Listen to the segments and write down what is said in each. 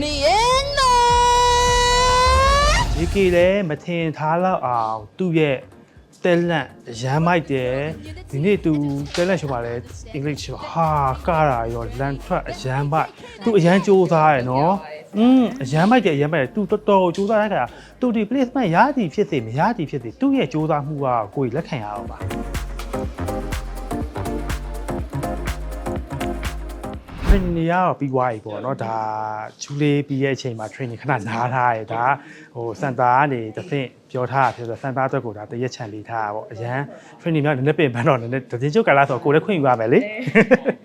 နေရဲ့နော်ဒီကီလည်းမထင်ထားတော့အောင်သူ့ရဲ့တဲလန့်ရမ်းမိုက်တယ်ဒီနေ့သူတဲလန့်ရှိပါလေအင်္ဂလိပ်ရှိပါဟာကတာရောလန်ထွက်အရမ်းမိုက်သူအရမ်းစူးစမ်းရယ်နော်อืมအရမ်းမိုက်တယ်အရမ်းမိုက်တယ်သူတော်တော်စူးစမ်းရတဲ့ခါသူဒီ placement ရသည်ဖြစ်စေမရသည်ဖြစ်စေသူ့ရဲ့စူးစမ်းမှုကကိုယ်လက်ခံရအောင်ပါ training တွေကတော့ပြီးသွားပြီပေါ့နော်ဒါဂျူလေးပြီးရဲ့အချိန်မှာ training ခဏနားထားရတယ်ဒါဟိုစန်တာကနေတစ်ဆင့်ပြောထားတာဖြစ်ဆိုစန်တာအတွက်ကိုဒါတရက်ချန်လေးထားတာပေါ့အရန် training များနည်းနည်းပင်ပန်းတော့နည်းနည်းတင်းကျုပ်ကလာဆိုကိုလည်းခွင့်ယူရမယ်လေ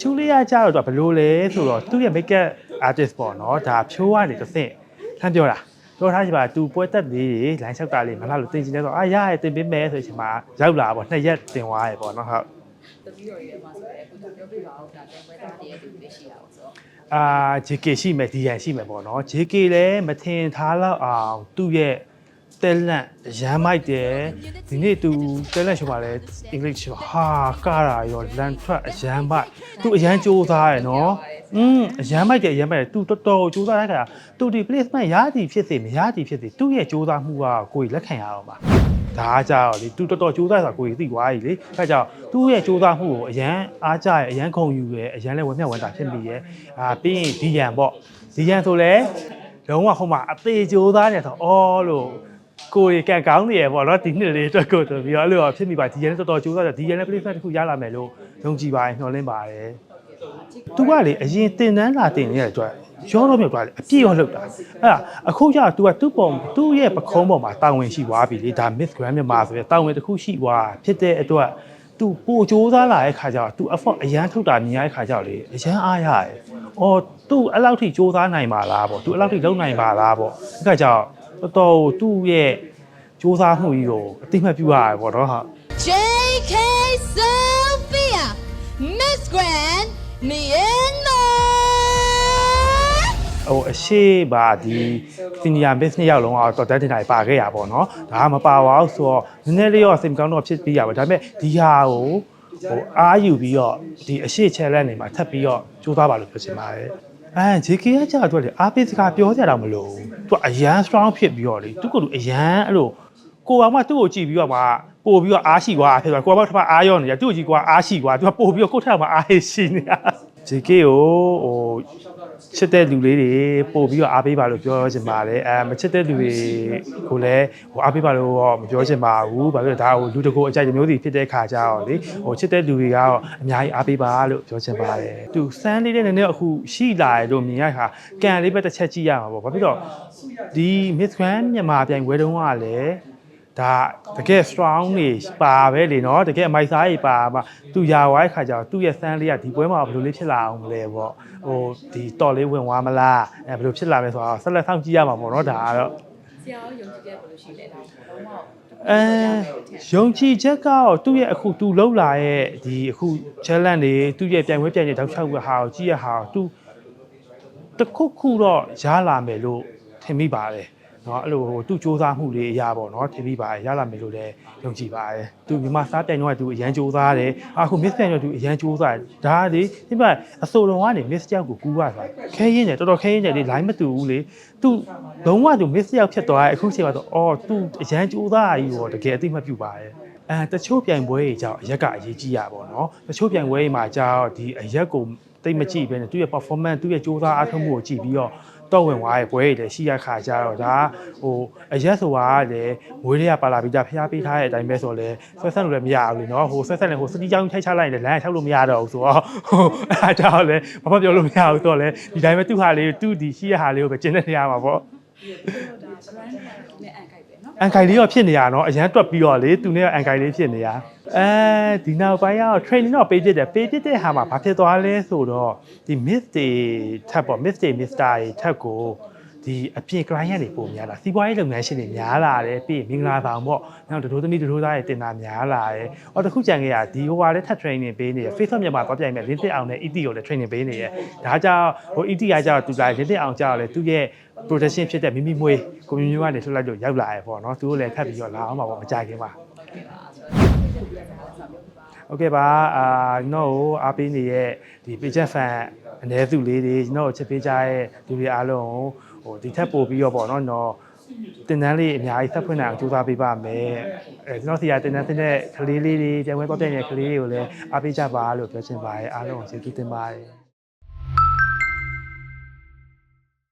ဂျူလေးကကြာတော့ဘယ်လိုလဲဆိုတော့သူ့ရဲ့ makeup artist ပေါ့နော်ဒါဖြိုးကနေတစ်ဆင့်ထမ်းပြောတာပြောထားချင်ပါသူပွဲတက်လေးတွေ line လျှောက်တာလေးမလားလို့တင်ချင်တယ်ဆိုအာရရတင်ပေးမယ်ဆိုတဲ့အချိန်မှာရောက်လာပေါ့နှစ်ရက်တင်သွားရပေါ့နော်ဟုတ် တပီတော်ရဲ့မှာဆိုရဲကိုပြောပြပါဦးဒါတန်ပွဲသားတွေရဲ့သူတွေရှိရအောင်ဆိုတော့အာ JK ရှိမယ် DN ရှိမယ်ပေါ့နော် JK လည်းမထင်ထားတော့အောင်သူ့ရဲ့တဲလန့်ရမ်းမိုက်တယ်ဒီနေ့သူတဲလန့်ရှိပါလေအင်္ဂလိပ်ရှိပါဟာကားတာရောလန်ထွက်အရမ်းမိုက်သူအရမ်းစူးစားရယ်နော်อืมအရမ်းမိုက်တယ်အရမ်းမိုက်တယ်သူတော်တော်စူးစားရတဲ့ခါသူဒီ placement ရသည်ဖြစ်စေမရသည်ဖြစ်စေသူ့ရဲ့စူးစားမှုကကိုယ်လက်ခံရအောင်ပါ ဒါကကြောက်လေသူတော်တော်စူးစားဆိုတာကိုယ်သိသွားပြီလေအဲကြောင့်သူ့ရဲ့စူးစားမှုကိုအရန်အားကြရအရန်ခုံယူရအရန်လည်းဝက်မြတ်ဝက်တာဖြစ်မိရအာပြီးရင်ဒီရန်ပေါ့ဒီရန်ဆိုလဲလုံးဝဟိုမှာအသေးစူးစားနေတော့အော်လို့ကိုယ်ကံကောင်းနေရပေါ့နော်ဒီနှစ်လေးအတွက်ကိုဆိုပြီးတော့အဲ့လိုဖြစ်မိပါဒီရန်တော်တော်စူးစားတယ်ဒီရန်လည်း placement တစ်ခုရလာမယ်လို့ယုံကြည်ပါတယ်ညှော်လင့်ပါတယ်သူကလေအရင်တင်တန်းလာတင်နေတဲ့အတွက် ရောတော့မြောက်သွားတယ်အပြည့်ရောလောက်တာအဲ့ဒါအခုကျတော့ तू ကသူ့ပုံသူ့ရဲ့ပခုံးပေါ်မှာတာဝန်ရှိသွားပြီလေဒါ Miss Grand မြန်မာဆိုရယ်တာဝန်တစ်ခုရှိသွားဖြစ်တဲ့အတွက် तू ပိုစ조사လာတဲ့ခါကျတော့ तू effort အရန်ထုတ်တာမြင်ရတဲ့ခါကျတော့လေအရန်အားရတယ်။အော် तू အဲ့လောက်ထိစ조사နိုင်ပါလားပေါ့။ तू အဲ့လောက်ထိလုပ်နိုင်ပါလားပေါ့။အဲ့ခါကျတော့တော်တော် तू ရဲ့စ조사မှုကြီးကိုအတိအမှတ်ပြုရတယ်ပေါ့နော်ဟုတ် JK Sophia Miss Grand နေရင် ဟိုအရှိပါဒီ senior business ရောက်လုံးအောင်တော်တန်းတင်တာပါခဲ့ရပါတော့။ဒါကမပါပါဘူးဆိုတော့နည်းနည်းလေးတော့စိတ်ကောင်းတော့ဖြစ်ပြီးရပါဒါပေမဲ့ဒီဟာကိုဟိုအားယူပြီးတော့ဒီအရှိ challenge တွေမှာထပ်ပြီးတော့ကြိုးစားပါလို့ပြောချင်ပါတယ်။အဲ JK ကကြာတော့လေအားပေးစကားပြောကြတာမလို့သူကအရန် strong ဖြစ်ပြီးတော့လေသူကလူအရန်အဲ့လိုကိုအောင်မသူ့ကိုကြည့်ပြီးတော့မှပို့ပြီးတော့အားရှိသွားဖြစ်သွားကိုအောင်မထမအားရောနေတယ်သူ့ကိုကြည့်ကွာအားရှိသွားသူကပို့ပြီးတော့ကိုထက်မှအားရှိနေတာ JK ကိုဟို ချစ်တဲ့လူလေးတွေပို့ပြီးတော့အားပေးပါလို့ပြောချင်ပါတယ်အဲမချစ်တဲ့လူတွေကိုလည်းဟိုအားပေးပါလို့တော့မပြောချင်ပါဘူးဘာဖြစ်လို့ဒါဟိုလူတကိုအကြိုက်မျိုးတွေဖြစ်တဲ့ခါကြတော့လေဟိုချစ်တဲ့လူတွေကတော့အများကြီးအားပေးပါလို့ပြောချင်ပါတယ်သူစမ်းလေးတဲ့နည်းနည်းအခုရှိလာတယ်လို့မြင်ရခါကန်လေးပဲတစ်ချက်ကြည့်ရမှာပေါ့ဘာဖြစ်လို့ဒီ Miss Grand မြန်မာပြိုင်ပွဲတုန်းကလည်း ဒါတကယ် strong နေပါပဲလေနော်တကယ်အမိုက်စားကြီးပါမှသူရာဝိုင်းခါကျတော့သူ့ရဲ့စမ်းလေးကဒီပွဲမှာဘယ်လိုလေးဖြစ်လာအောင်မလဲပေါ့ဟိုဒီတော်လေးဝင်သွားမလားအဲဘယ်လိုဖြစ်လာမလဲဆိုတော့ဆက်လက်ဆောင်ကြည့်ရမှာပေါ့နော်ဒါကတော့ဆရာရောယုံကြည်တဲ့ဘယ်လိုရှိလဲဒါတော့တော့အဲယုံကြည်ချက်ကတော့သူ့ရဲ့အခုသူလှုပ်လာရဲ့ဒီအခု challenge တွေသူ့ရဲ့ပြိုင်ပွဲပြိုင်တဲ့တောက်ချောက်ကဟာကိုကြည့်ရဟာကိုသူတစ်ခုခုတော့ရလာမယ်လို့ထင်မိပါတယ် နော်အဲ့လိုဟိုသူ့စူးစမ်းမှုတွေအရာပေါ့နော်ထင်ပြီးပါတယ်ရလာမယ်လို့လည်းယုံကြည်ပါတယ်သူမြန်မာစားပြိုင်တော့သူအရန်စူးစမ်းတယ်အခု miss ပြိုင်တော့သူအရန်စူးစမ်းတယ်ဒါလေဒီမှာအစိုးရကနေ miss တယောက်ကိုကူးရတာခဲရင်းတယ်တော်တော်ခဲရင်းတယ်လေ line မတူဘူးလေသူလုံးဝသူ miss တယောက်ဖြစ်သွားတယ်အခုချိန်မှာတော့အော်သူအရန်စူးစမ်းကြီးရောတကယ်အသိမှတ်ပြုပါတယ်အဲတချို့ပြိုင်ပွဲတွေကြောင့်အရက်ကအရေးကြီးရပါတော့။တချို့ပြိုင်ပွဲတွေမှာကြောင့်ဒီအရက်ကိုတိတ်မကြည့်ပဲနဲ့သူ့ရဲ့ performance သူ့ရဲ့စူးစမ်းအားထုတ်မှုကိုကြည့်ပြီးတော့ တော့ဝင်သွားရဲ့ပွဲတွေလည်းရှိရခါကြတော့ဒါဟိုအရက်ဆိုတာကလည်းမွေးတွေကပါလာပြီးကြဖျားပေးထားတဲ့အတိုင်းပဲဆိုလဲဆွဲဆက်လို့လည်းမရဘူးလေနော်ဟိုဆွဲဆက်လည်းဟိုစတီးကြောင်းထိုက်ချလိုက်ရင်လည်းလမ်းထောက်လို့မရတော့ဘူးဆိုတော့ဟိုအဲဒါကြောင့်လည်းဘာမှပြောလို့မရဘူးဆိုတော့လည်းဒီတိုင်းပဲသူ့ဟာလေးသူ့ဒီရှိရဟာလေးကိုပဲကျင်းတဲ့နေရာမှာပေါ့အန်ကိုင်လေးရောဖြစ်နေရနော်အရန်တွက်ပြီးတော့လေသူနဲ့အန်ကိုင်လေးဖြစ်နေရ အဲဒီနောက်ပိုင်းကတော့ training တော့ပေးဖြစ်တယ်ပေးဖြစ်တဲ့ဟာမှာဘာဖြစ်သွားလဲဆိုတော့ဒီ miss တွေထပ်ပေါ့ miss တွေ mister တွေထပ်ကိုဒီအပြင် client တွေပုံများလာစီးပွားရေးလုပ်ငန်းရှင်တွေများလာတယ်ပြီးရင်မင်္ဂလာဆောင်ပေါ့နောက်ဒတိုးသမီးဒတိုးသားတွေတင်တာများလာတယ်အော်တခုကြံခဲ့ရဒီဟိုဟာလည်းထပ် training ပေးနေရ Facebook မြန်မာတော့ပြိုင်မဲ့လင်းတစ်အောင်နဲ့ ET ကိုလည်း training ပေးနေရဒါကြောင့်ဟို ET ကကြောင့်သူကလင်းတစ်အောင်ကြောင့်လည်းသူရဲ့ production ဖြစ်တဲ့မိမိမွေးကိုမျိုးမျိုးကနေထွက်လိုက်လို့ရောက်လာရပေါ့နော်သူတို့လည်းထပ်ပြီးတော့လာအောင်ပါပေါ့မကြခင်ပါ โอเคပါအာကျွန်တော်ကိုအားပေးနေတဲ့ဒီ page fan အနေစုလေးတွေကျွန်တော်ကိုချစ်ပေးကြတဲ့လူတွေအားလုံးကိုဟိုဒီထက်ပိုပြီးတော့ပေါ့နော်ကျွန်တော်တင်တန်းလေးအများကြီးဆက်ဖွင့်နိုင်အောင်ကြိုးစားပေးပါမယ်အဲကျွန်တော်စီကတင်တန်းတင်တဲ့ကလေးလေးတွေပြန်ဝဲတော့တဲ့ကလေးတွေကိုလည်းအားပေးကြပါလို့ပြောချင်ပါတယ်အားလုံးကိုကျေးဇူးတင်ပါတယ်